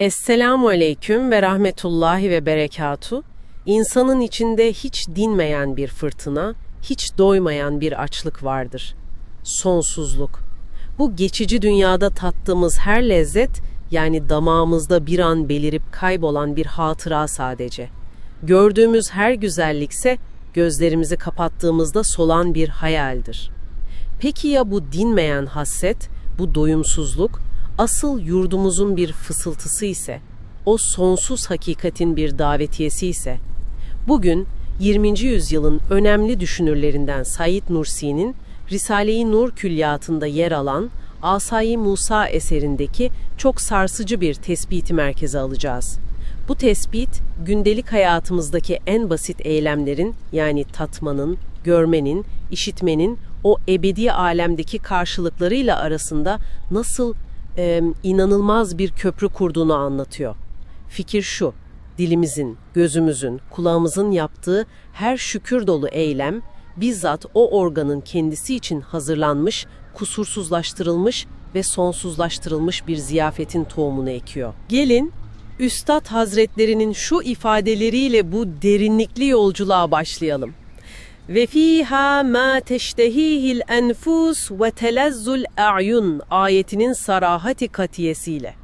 Esselamu aleyküm ve rahmetullahi ve berekatu. İnsanın içinde hiç dinmeyen bir fırtına, hiç doymayan bir açlık vardır. Sonsuzluk. Bu geçici dünyada tattığımız her lezzet, yani damağımızda bir an belirip kaybolan bir hatıra sadece. Gördüğümüz her güzellikse, gözlerimizi kapattığımızda solan bir hayaldir. Peki ya bu dinmeyen hasset, bu doyumsuzluk, asıl yurdumuzun bir fısıltısı ise, o sonsuz hakikatin bir davetiyesi ise, bugün 20. yüzyılın önemli düşünürlerinden Said Nursi'nin Risale-i Nur külliyatında yer alan Asay-i Musa eserindeki çok sarsıcı bir tespiti merkeze alacağız. Bu tespit, gündelik hayatımızdaki en basit eylemlerin yani tatmanın, görmenin, işitmenin o ebedi alemdeki karşılıklarıyla arasında nasıl e, inanılmaz bir köprü kurduğunu anlatıyor. Fikir şu, dilimizin, gözümüzün, kulağımızın yaptığı her şükür dolu eylem, bizzat o organın kendisi için hazırlanmış, kusursuzlaştırılmış ve sonsuzlaştırılmış bir ziyafetin tohumunu ekiyor. Gelin, Üstad Hazretlerinin şu ifadeleriyle bu derinlikli yolculuğa başlayalım. Ve fiha ma teştehihil enfus ve telezzul a'yun ayetinin sarahati katiyesiyle.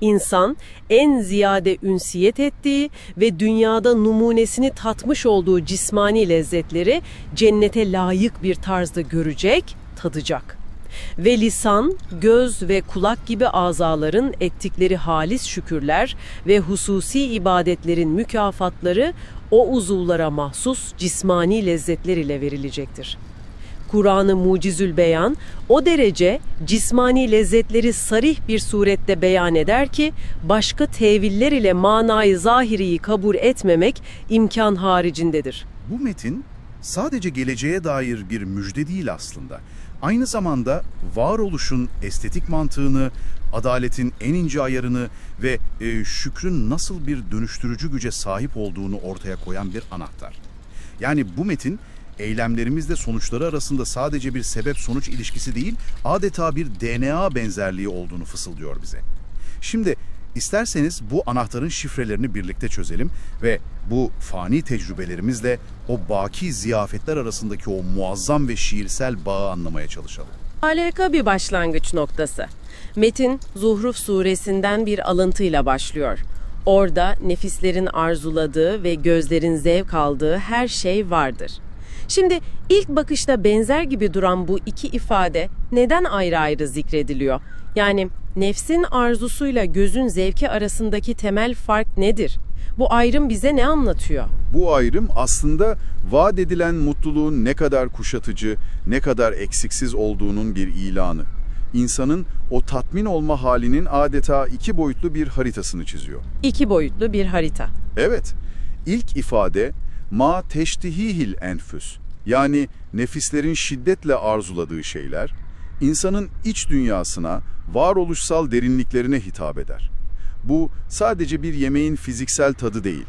İnsan en ziyade ünsiyet ettiği ve dünyada numunesini tatmış olduğu cismani lezzetleri cennete layık bir tarzda görecek, tadacak. Ve lisan, göz ve kulak gibi azaların ettikleri halis şükürler ve hususi ibadetlerin mükafatları o uzuvlara mahsus cismani lezzetler ile verilecektir. Kur'an-ı Mucizül Beyan o derece cismani lezzetleri sarih bir surette beyan eder ki başka teviller ile manayı zahiriyi kabul etmemek imkan haricindedir. Bu metin sadece geleceğe dair bir müjde değil aslında. Aynı zamanda varoluşun estetik mantığını, adaletin en ince ayarını ve e, şükrün nasıl bir dönüştürücü güce sahip olduğunu ortaya koyan bir anahtar. Yani bu metin eylemlerimizle sonuçları arasında sadece bir sebep-sonuç ilişkisi değil, adeta bir DNA benzerliği olduğunu fısıldıyor bize. Şimdi isterseniz bu anahtarın şifrelerini birlikte çözelim ve bu fani tecrübelerimizle o baki ziyafetler arasındaki o muazzam ve şiirsel bağı anlamaya çalışalım. Harika bir başlangıç noktası. Metin Zuhruf suresinden bir alıntıyla başlıyor. Orada nefislerin arzuladığı ve gözlerin zevk aldığı her şey vardır. Şimdi ilk bakışta benzer gibi duran bu iki ifade neden ayrı ayrı zikrediliyor? Yani nefsin arzusuyla gözün zevki arasındaki temel fark nedir? Bu ayrım bize ne anlatıyor? Bu ayrım aslında vaat edilen mutluluğun ne kadar kuşatıcı, ne kadar eksiksiz olduğunun bir ilanı. İnsanın o tatmin olma halinin adeta iki boyutlu bir haritasını çiziyor. İki boyutlu bir harita. Evet, ilk ifade ma teştihihil enfüs yani nefislerin şiddetle arzuladığı şeyler, insanın iç dünyasına, varoluşsal derinliklerine hitap eder. Bu sadece bir yemeğin fiziksel tadı değil,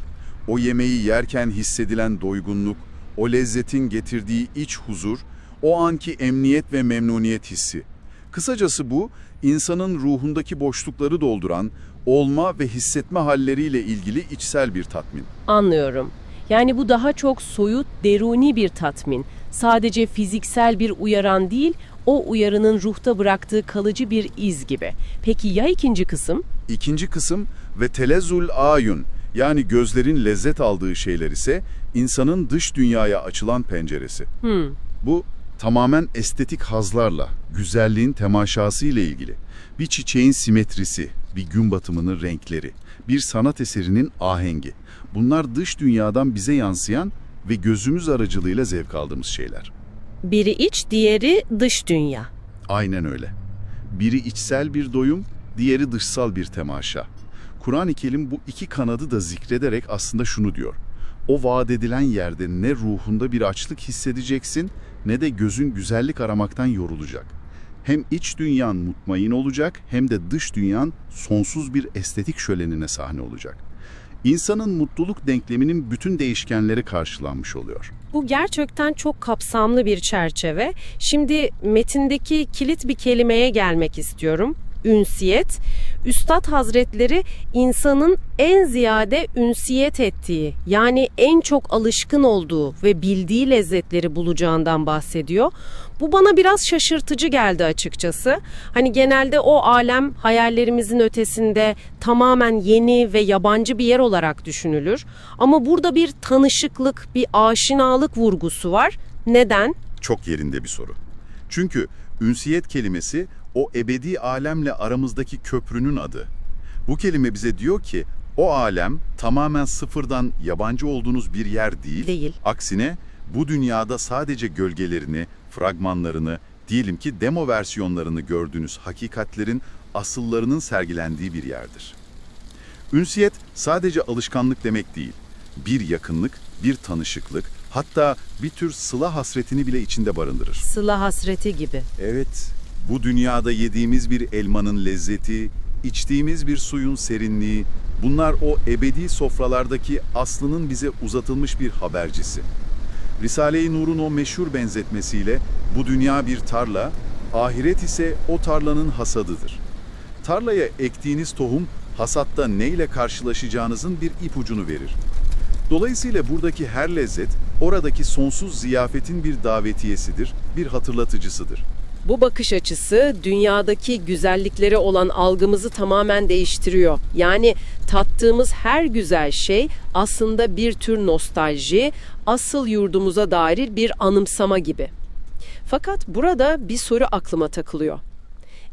o yemeği yerken hissedilen doygunluk, o lezzetin getirdiği iç huzur, o anki emniyet ve memnuniyet hissi. Kısacası bu, insanın ruhundaki boşlukları dolduran, olma ve hissetme halleriyle ilgili içsel bir tatmin. Anlıyorum. Yani bu daha çok soyut, deruni bir tatmin. Sadece fiziksel bir uyaran değil, o uyarının ruhta bıraktığı kalıcı bir iz gibi. Peki ya ikinci kısım? İkinci kısım ve telezzul ayun yani gözlerin lezzet aldığı şeyler ise insanın dış dünyaya açılan penceresi. Hmm. Bu tamamen estetik hazlarla, güzelliğin temaşası ile ilgili. Bir çiçeğin simetrisi, bir gün batımının renkleri, bir sanat eserinin ahengi. Bunlar dış dünyadan bize yansıyan ve gözümüz aracılığıyla zevk aldığımız şeyler. Biri iç, diğeri dış dünya. Aynen öyle. Biri içsel bir doyum, diğeri dışsal bir temaşa. Kur'an-ı Kerim bu iki kanadı da zikrederek aslında şunu diyor. O vaat edilen yerde ne ruhunda bir açlık hissedeceksin ne de gözün güzellik aramaktan yorulacak. Hem iç dünyan mutmain olacak hem de dış dünyan sonsuz bir estetik şölenine sahne olacak. İnsanın mutluluk denkleminin bütün değişkenleri karşılanmış oluyor. Bu gerçekten çok kapsamlı bir çerçeve. Şimdi metindeki kilit bir kelimeye gelmek istiyorum. Ünsiyet. Üstad Hazretleri insanın en ziyade ünsiyet ettiği yani en çok alışkın olduğu ve bildiği lezzetleri bulacağından bahsediyor. Bu bana biraz şaşırtıcı geldi açıkçası. Hani genelde o alem hayallerimizin ötesinde tamamen yeni ve yabancı bir yer olarak düşünülür. Ama burada bir tanışıklık, bir aşinalık vurgusu var. Neden? Çok yerinde bir soru. Çünkü ünsiyet kelimesi o ebedi alemle aramızdaki köprünün adı. Bu kelime bize diyor ki o alem tamamen sıfırdan yabancı olduğunuz bir yer değil. Değil. Aksine bu dünyada sadece gölgelerini, fragmanlarını, diyelim ki demo versiyonlarını gördüğünüz hakikatlerin asıllarının sergilendiği bir yerdir. Ünsiyet sadece alışkanlık demek değil. Bir yakınlık, bir tanışıklık, hatta bir tür sıla hasretini bile içinde barındırır. Sıla hasreti gibi. Evet, bu dünyada yediğimiz bir elmanın lezzeti, içtiğimiz bir suyun serinliği, bunlar o ebedi sofralardaki aslının bize uzatılmış bir habercisi. Risale-i Nur'un o meşhur benzetmesiyle bu dünya bir tarla, ahiret ise o tarlanın hasadıdır. Tarlaya ektiğiniz tohum hasatta neyle karşılaşacağınızın bir ipucunu verir. Dolayısıyla buradaki her lezzet oradaki sonsuz ziyafetin bir davetiyesidir, bir hatırlatıcısıdır. Bu bakış açısı dünyadaki güzelliklere olan algımızı tamamen değiştiriyor. Yani tattığımız her güzel şey aslında bir tür nostalji, asıl yurdumuza dair bir anımsama gibi. Fakat burada bir soru aklıma takılıyor.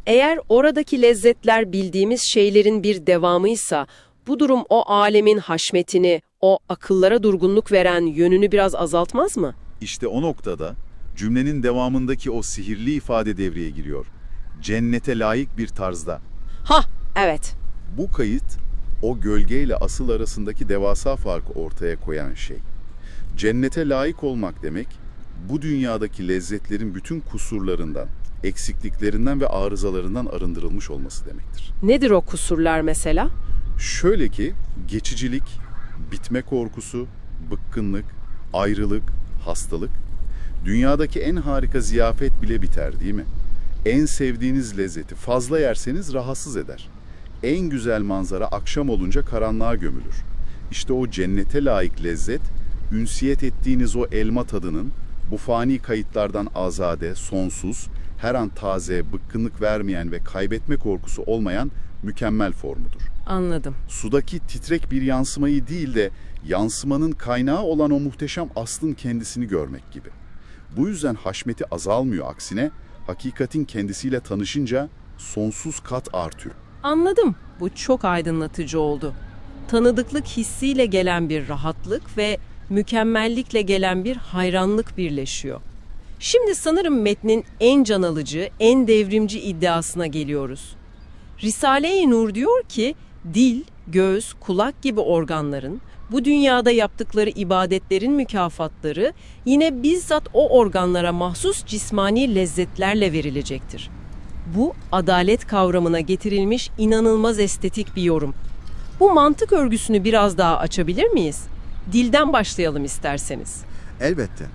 Eğer oradaki lezzetler bildiğimiz şeylerin bir devamıysa, bu durum o alemin haşmetini, o akıllara durgunluk veren yönünü biraz azaltmaz mı? İşte o noktada cümlenin devamındaki o sihirli ifade devreye giriyor. Cennete layık bir tarzda. Ha, evet. Bu kayıt o gölgeyle asıl arasındaki devasa farkı ortaya koyan şey. Cennete layık olmak demek, bu dünyadaki lezzetlerin bütün kusurlarından, eksikliklerinden ve arızalarından arındırılmış olması demektir. Nedir o kusurlar mesela? Şöyle ki geçicilik, bitme korkusu, bıkkınlık, ayrılık, hastalık, dünyadaki en harika ziyafet bile biter değil mi? En sevdiğiniz lezzeti fazla yerseniz rahatsız eder. En güzel manzara akşam olunca karanlığa gömülür. İşte o cennete layık lezzet, ünsiyet ettiğiniz o elma tadının, bu fani kayıtlardan azade, sonsuz, her an taze, bıkkınlık vermeyen ve kaybetme korkusu olmayan mükemmel formudur Anladım. sudaki titrek bir yansımayı değil de yansımanın kaynağı olan o muhteşem aslın kendisini görmek gibi. Bu yüzden haşmeti azalmıyor aksine hakikatin kendisiyle tanışınca sonsuz kat artıyor. Anladım. Bu çok aydınlatıcı oldu. Tanıdıklık hissiyle gelen bir rahatlık ve mükemmellikle gelen bir hayranlık birleşiyor. Şimdi sanırım metnin en can alıcı, en devrimci iddiasına geliyoruz. Risale-i Nur diyor ki, dil, göz, kulak gibi organların bu dünyada yaptıkları ibadetlerin mükafatları yine bizzat o organlara mahsus cismani lezzetlerle verilecektir. Bu adalet kavramına getirilmiş inanılmaz estetik bir yorum. Bu mantık örgüsünü biraz daha açabilir miyiz? Dilden başlayalım isterseniz. Elbette.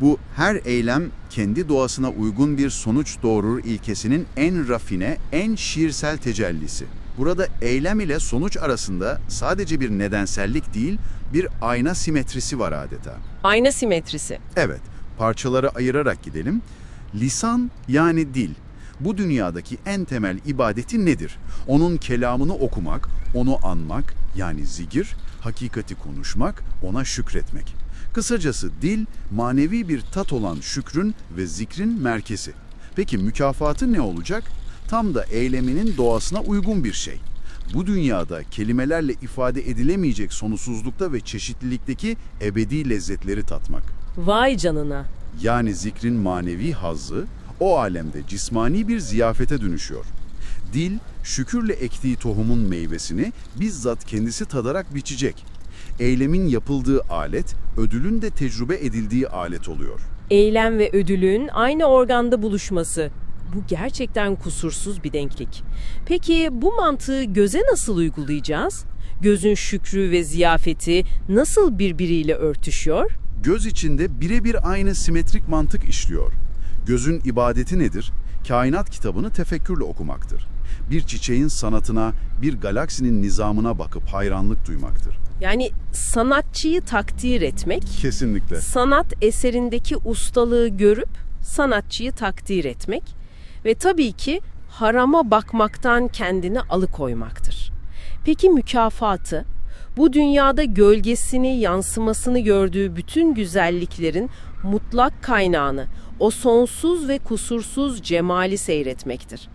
Bu her eylem kendi doğasına uygun bir sonuç doğurur ilkesinin en rafine, en şiirsel tecellisi. Burada eylem ile sonuç arasında sadece bir nedensellik değil, bir ayna simetrisi var adeta. Ayna simetrisi. Evet, parçalara ayırarak gidelim. Lisan yani dil. Bu dünyadaki en temel ibadeti nedir? Onun kelamını okumak, onu anmak yani zikir, hakikati konuşmak, ona şükretmek. Kısacası dil, manevi bir tat olan şükrün ve zikrin merkezi. Peki mükafatı ne olacak? Tam da eyleminin doğasına uygun bir şey. Bu dünyada kelimelerle ifade edilemeyecek sonsuzlukta ve çeşitlilikteki ebedi lezzetleri tatmak. Vay canına. Yani zikrin manevi hazzı o alemde cismani bir ziyafete dönüşüyor. Dil, şükürle ektiği tohumun meyvesini bizzat kendisi tadarak biçecek. Eylemin yapıldığı alet, ödülün de tecrübe edildiği alet oluyor. Eylem ve ödülün aynı organda buluşması. Bu gerçekten kusursuz bir denklik. Peki bu mantığı göze nasıl uygulayacağız? Gözün şükrü ve ziyafeti nasıl birbiriyle örtüşüyor? Göz içinde birebir aynı simetrik mantık işliyor. Gözün ibadeti nedir? Kainat kitabını tefekkürle okumaktır. Bir çiçeğin sanatına, bir galaksinin nizamına bakıp hayranlık duymaktır. Yani sanatçıyı takdir etmek, Kesinlikle. sanat eserindeki ustalığı görüp sanatçıyı takdir etmek ve tabii ki harama bakmaktan kendini alıkoymaktır. Peki mükafatı? Bu dünyada gölgesini, yansımasını gördüğü bütün güzelliklerin mutlak kaynağını, o sonsuz ve kusursuz cemali seyretmektir.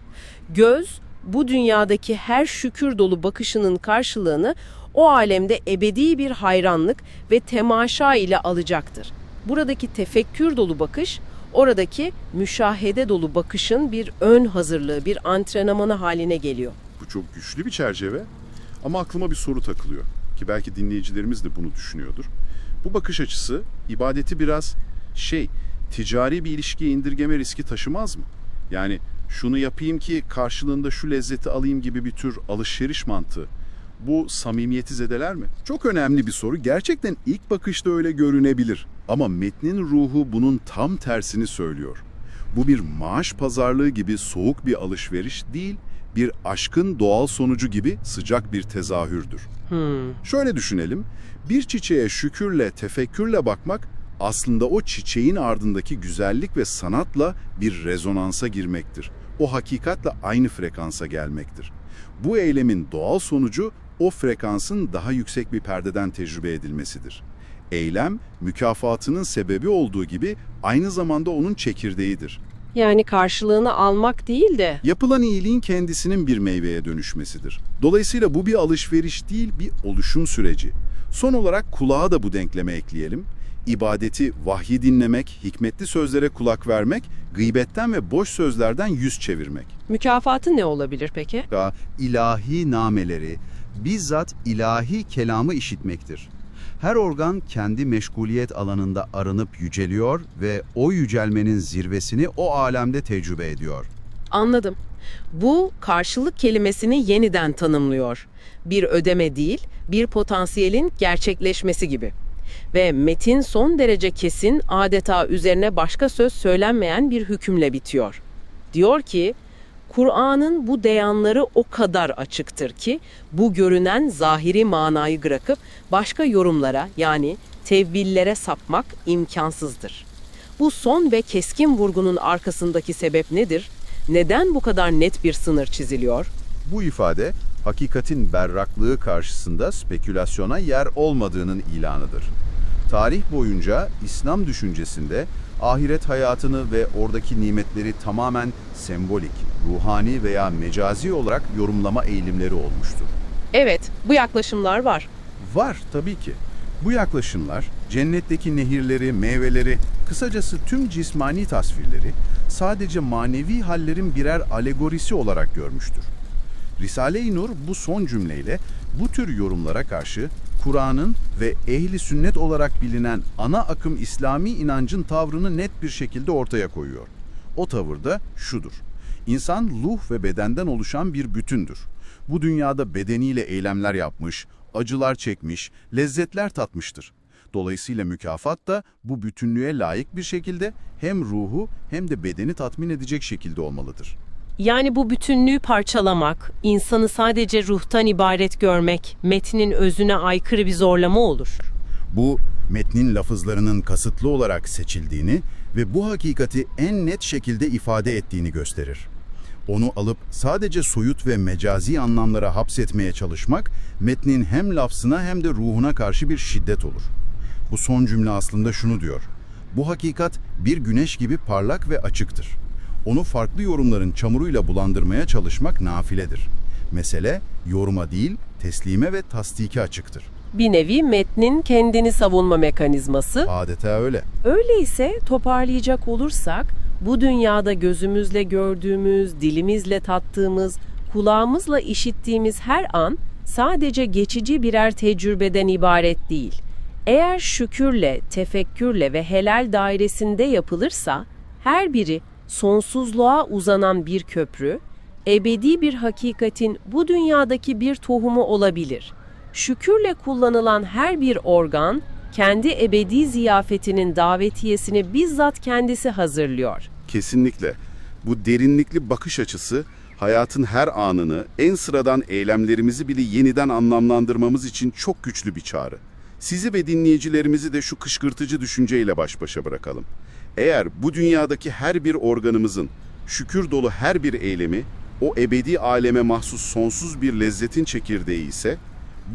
Göz, bu dünyadaki her şükür dolu bakışının karşılığını o alemde ebedi bir hayranlık ve temaşa ile alacaktır. Buradaki tefekkür dolu bakış, oradaki müşahede dolu bakışın bir ön hazırlığı, bir antrenmanı haline geliyor. Bu çok güçlü bir çerçeve ama aklıma bir soru takılıyor ki belki dinleyicilerimiz de bunu düşünüyordur. Bu bakış açısı ibadeti biraz şey, ticari bir ilişkiye indirgeme riski taşımaz mı? Yani şunu yapayım ki karşılığında şu lezzeti alayım gibi bir tür alışveriş mantığı. Bu samimiyeti zedeler mi? Çok önemli bir soru. Gerçekten ilk bakışta öyle görünebilir. Ama metnin ruhu bunun tam tersini söylüyor. Bu bir maaş pazarlığı gibi soğuk bir alışveriş değil, bir aşkın doğal sonucu gibi sıcak bir tezahürdür. Şöyle düşünelim, bir çiçeğe şükürle, tefekkürle bakmak aslında o çiçeğin ardındaki güzellik ve sanatla bir rezonansa girmektir. O hakikatle aynı frekansa gelmektir. Bu eylemin doğal sonucu o frekansın daha yüksek bir perdeden tecrübe edilmesidir. Eylem, mükafatının sebebi olduğu gibi aynı zamanda onun çekirdeğidir. Yani karşılığını almak değil de Yapılan iyiliğin kendisinin bir meyveye dönüşmesidir. Dolayısıyla bu bir alışveriş değil, bir oluşum süreci. Son olarak kulağa da bu denkleme ekleyelim. İbadeti, vahyi dinlemek, hikmetli sözlere kulak vermek, gıybetten ve boş sözlerden yüz çevirmek. mükafatı ne olabilir peki? da ilahi nameleri, bizzat ilahi kelamı işitmektir. Her organ kendi meşguliyet alanında arınıp yüceliyor ve o yücelmenin zirvesini o alemde tecrübe ediyor. Anladım. Bu karşılık kelimesini yeniden tanımlıyor. Bir ödeme değil, bir potansiyelin gerçekleşmesi gibi. Ve metin son derece kesin, adeta üzerine başka söz söylenmeyen bir hükümle bitiyor. Diyor ki, Kur'an'ın bu deyanları o kadar açıktır ki bu görünen zahiri manayı bırakıp başka yorumlara yani tevvillere sapmak imkansızdır. Bu son ve keskin vurgunun arkasındaki sebep nedir? Neden bu kadar net bir sınır çiziliyor? Bu ifade, hakikatin berraklığı karşısında spekülasyona yer olmadığının ilanıdır. Tarih boyunca İslam düşüncesinde ahiret hayatını ve oradaki nimetleri tamamen sembolik, ruhani veya mecazi olarak yorumlama eğilimleri olmuştur. Evet, bu yaklaşımlar var. Var tabii ki. Bu yaklaşımlar cennetteki nehirleri, meyveleri, kısacası tüm cismani tasvirleri sadece manevi hallerin birer alegorisi olarak görmüştür. Risale-i Nur bu son cümleyle bu tür yorumlara karşı Kur'an'ın ve ehli sünnet olarak bilinen ana akım İslami inancın tavrını net bir şekilde ortaya koyuyor. O tavır da şudur. İnsan ruh ve bedenden oluşan bir bütündür. Bu dünyada bedeniyle eylemler yapmış, acılar çekmiş, lezzetler tatmıştır. Dolayısıyla mükafat da bu bütünlüğe layık bir şekilde hem ruhu hem de bedeni tatmin edecek şekilde olmalıdır. Yani bu bütünlüğü parçalamak, insanı sadece ruhtan ibaret görmek, metnin özüne aykırı bir zorlama olur. Bu, metnin lafızlarının kasıtlı olarak seçildiğini ve bu hakikati en net şekilde ifade ettiğini gösterir. Onu alıp sadece soyut ve mecazi anlamlara hapsetmeye çalışmak, metnin hem lafzına hem de ruhuna karşı bir şiddet olur. Bu son cümle aslında şunu diyor. Bu hakikat bir güneş gibi parlak ve açıktır. Onu farklı yorumların çamuruyla bulandırmaya çalışmak nafiledir. Mesele yoruma değil, teslime ve tasdike açıktır. Bir nevi metnin kendini savunma mekanizması. Adeta öyle. Öyleyse toparlayacak olursak, bu dünyada gözümüzle gördüğümüz, dilimizle tattığımız, kulağımızla işittiğimiz her an sadece geçici birer tecrübeden ibaret değil. Eğer şükürle, tefekkürle ve helal dairesinde yapılırsa, her biri sonsuzluğa uzanan bir köprü, ebedi bir hakikatin bu dünyadaki bir tohumu olabilir. Şükürle kullanılan her bir organ, kendi ebedi ziyafetinin davetiyesini bizzat kendisi hazırlıyor. Kesinlikle. Bu derinlikli bakış açısı hayatın her anını, en sıradan eylemlerimizi bile yeniden anlamlandırmamız için çok güçlü bir çağrı. Sizi ve dinleyicilerimizi de şu kışkırtıcı düşünceyle baş başa bırakalım. Eğer bu dünyadaki her bir organımızın, şükür dolu her bir eylemi, o ebedi aleme mahsus sonsuz bir lezzetin çekirdeği ise,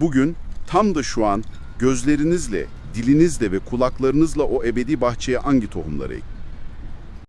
bugün tam da şu an gözlerinizle, dilinizle ve kulaklarınızla o ebedi bahçeye hangi tohumları ektin?